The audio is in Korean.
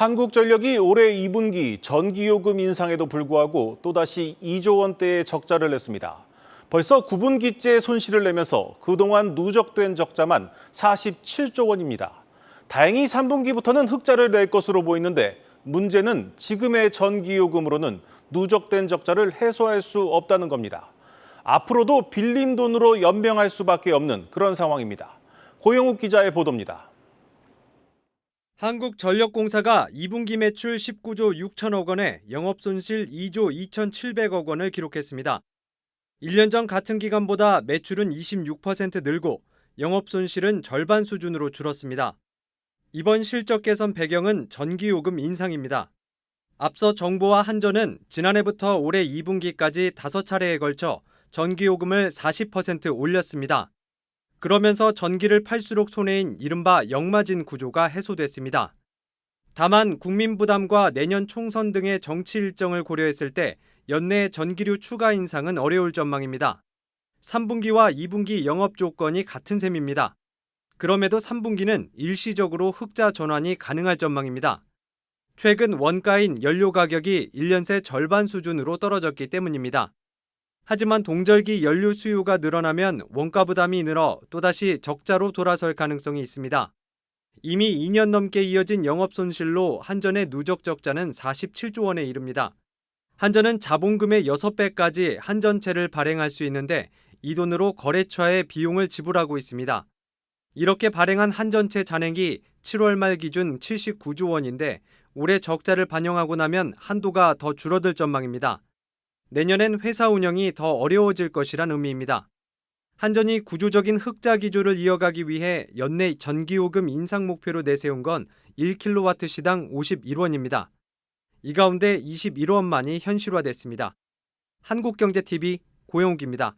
한국전력이 올해 2분기 전기요금 인상에도 불구하고 또다시 2조 원대의 적자를 냈습니다. 벌써 9분기째 손실을 내면서 그동안 누적된 적자만 47조 원입니다. 다행히 3분기부터는 흑자를 낼 것으로 보이는데 문제는 지금의 전기요금으로는 누적된 적자를 해소할 수 없다는 겁니다. 앞으로도 빌린 돈으로 연명할 수밖에 없는 그런 상황입니다. 고영욱 기자의 보도입니다. 한국전력공사가 2분기 매출 19조 6천억 원에 영업손실 2조 2,700억 원을 기록했습니다. 1년 전 같은 기간보다 매출은 26% 늘고 영업손실은 절반 수준으로 줄었습니다. 이번 실적 개선 배경은 전기요금 인상입니다. 앞서 정부와 한전은 지난해부터 올해 2분기까지 5차례에 걸쳐 전기요금을 40% 올렸습니다. 그러면서 전기를 팔수록 손해인 이른바 역마진 구조가 해소됐습니다. 다만 국민 부담과 내년 총선 등의 정치 일정을 고려했을 때 연내 전기료 추가 인상은 어려울 전망입니다. 3분기와 2분기 영업 조건이 같은 셈입니다. 그럼에도 3분기는 일시적으로 흑자 전환이 가능할 전망입니다. 최근 원가인 연료 가격이 1년 새 절반 수준으로 떨어졌기 때문입니다. 하지만 동절기 연료 수요가 늘어나면 원가 부담이 늘어 또다시 적자로 돌아설 가능성이 있습니다. 이미 2년 넘게 이어진 영업 손실로 한전의 누적 적자는 47조 원에 이릅니다. 한전은 자본금의 6배까지 한전채를 발행할 수 있는데 이 돈으로 거래처에 비용을 지불하고 있습니다. 이렇게 발행한 한전채 잔액이 7월 말 기준 79조 원인데 올해 적자를 반영하고 나면 한도가 더 줄어들 전망입니다. 내년엔 회사 운영이 더 어려워질 것이란 의미입니다. 한전이 구조적인 흑자 기조를 이어가기 위해 연내 전기요금 인상 목표로 내세운 건 1kW 시당 51원입니다. 이 가운데 21원만이 현실화됐습니다. 한국경제TV 고영욱입니다.